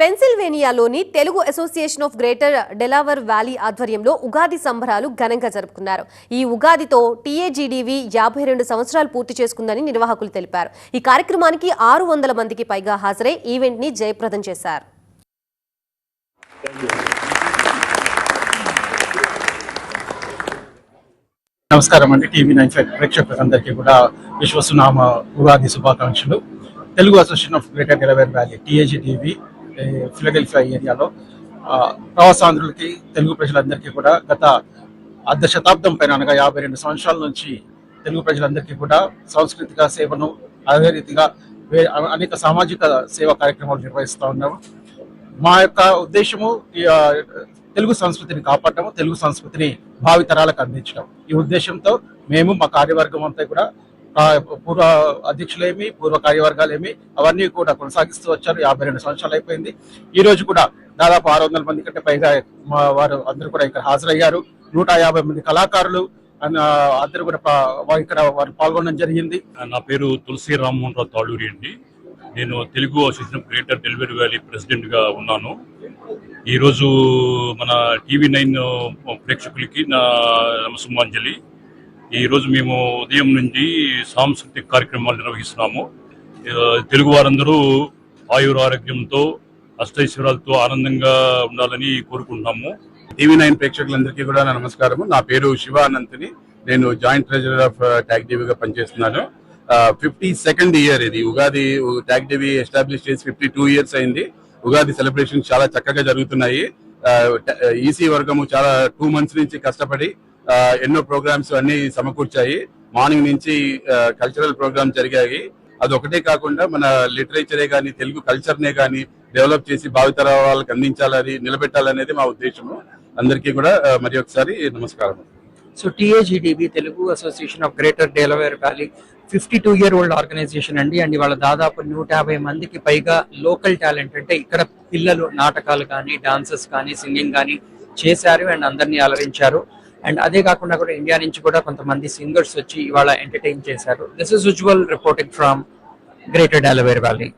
పెన్సిల్వేనియాలోని Telugu association of greater Delaware valley ఆధ్వర్యంలో ఉగాది సంబరాలు ఘనంగా జరుపుకున్నారు. ఈ ఉగాదితో టీఏజీడీవీ యాభై రెండు సంవత్సరాలు పూర్తి చేసుకుందని నిర్వాహకులు తెలిపారు. ఈ కార్యక్రమానికి ఆరు వందల మందికి పైగా హాజరై ఈవెంట్ని జయప్రదం చేశారు. నమస్కారం అండి. టీవీ నైన్ ఫైవ్ ప్రేక్షకులందరికీ కూడా విశ్వసునామ ఉగాది శుభాకాంక్షలు. Telugu association of greater Delaware valley TAG Philadelphia ఏరియాలో ప్రవాసాంధ్రులకి తెలుగు ప్రజలందరికీ కూడా గత అర్ధ శతాబ్దం పైన అనగా యాభై రెండు సంవత్సరాల నుంచి తెలుగు ప్రజలందరికీ కూడా సాంస్కృతిక సేవను అదే రీతిగా అనేక సామాజిక సేవా కార్యక్రమాలు నిర్వహిస్తూ ఉన్నాము. మా యొక్క ఉద్దేశము తెలుగు సంస్కృతిని కాపాడటము తెలుగు సంస్కృతిని భావితరాలకు అందించడం ఈ ఉద్దేశంతో మేము మా కార్యవర్గం అంతా కూడా పూర్వ అధ్యక్షులేమి పూర్వ కార్యవర్గాలేమి అవన్నీ కూడా కొనసాగిస్తూ వచ్చారు. యాభై రెండు సంవత్సరాలు అయిపోయింది. ఈ రోజు కూడా దాదాపు ఆరు వందల మంది కంటే పైగా మా వారు అందరూ కూడా ఇక్కడ హాజరయ్యారు. నూట యాభై మంది కళాకారులు అందరూ కూడా ఇక్కడ వారు పాల్గొనడం జరిగింది. నా పేరు తులసి రామ్మోహన్ రావు తాళూరి అండి. నేను Telugu association greater Delaware valley ప్రెసిడెంట్గా ఉన్నాను. ఈరోజు మన టీవీ నైన్ ప్రేక్షకులకి నా నమస్సుమాంజలి. ఈరోజు మేము ఉదయం నుండి సాంస్కృతిక కార్యక్రమాలు నిర్వహిస్తున్నాము. తెలుగు వారందరూ ఆయుర ఆరోగ్యంతో అష్టైశ్వరాలతో ఆనందంగా ఉండాలని కోరుకుంటున్నాము. టీవీ నైన్ ప్రేక్షకులందరికీ కూడా నా నమస్కారము. నా పేరు శివ అనంతని. నేను జాయింట్ ట్రెజరర్ ఆఫ్ ట్యాగ్ టీవీగా పనిచేస్తున్నాను. ఫిఫ్టీ సెకండ్ ఇయర్ ఇది. ఉగాది ట్యాగ్ టీవీ ఎస్టాబ్లిష్ చేసి ఫిఫ్టీ టూ ఇయర్స్ అయింది. ఉగాది సెలబ్రేషన్ చాలా చక్కగా జరుగుతున్నాయి. ఈసీ వర్గము చాలా టూ మంత్స్ నుంచి కష్టపడి ఎన్నో ప్రోగ్రామ్స్ అన్ని సమకూర్చాయి. మార్నింగ్ నుంచి కల్చరల్ ప్రోగ్రామ్స్ జరిగాయి. అది ఒకటే కాకుండా మన లిటరేచరే కానీ తెలుగు కల్చర్నే కానీ డెవలప్ చేసి భావితర వాళ్ళకి అందించాలని నిలబెట్టాలనేది మా ఉద్దేశము. అందరికీ కూడా మరి ఒకసారి నమస్కారం so TAGDV Telugu association of greater Delaware valley fifty two year old organisation అండి. అండ్ వాళ్ళ దాదాపు నూట యాభై మందికి పైగా లోకల్ టాలెంట్ అంటే ఇక్కడ పిల్లలు నాటకాలు కానీ డాన్సెస్ కానీ సింగింగ్ కానీ చేశారు. అండ్ అందరినీ అలరించారు. అండ్ అదే కాకుండా కూడా ఇండియా నుంచి కూడా కొంతమంది సింగర్స్ వచ్చి ఇవాళ ఎంటర్టైన్ చేశారు. This is Ujwal reporting from greater Delaware valley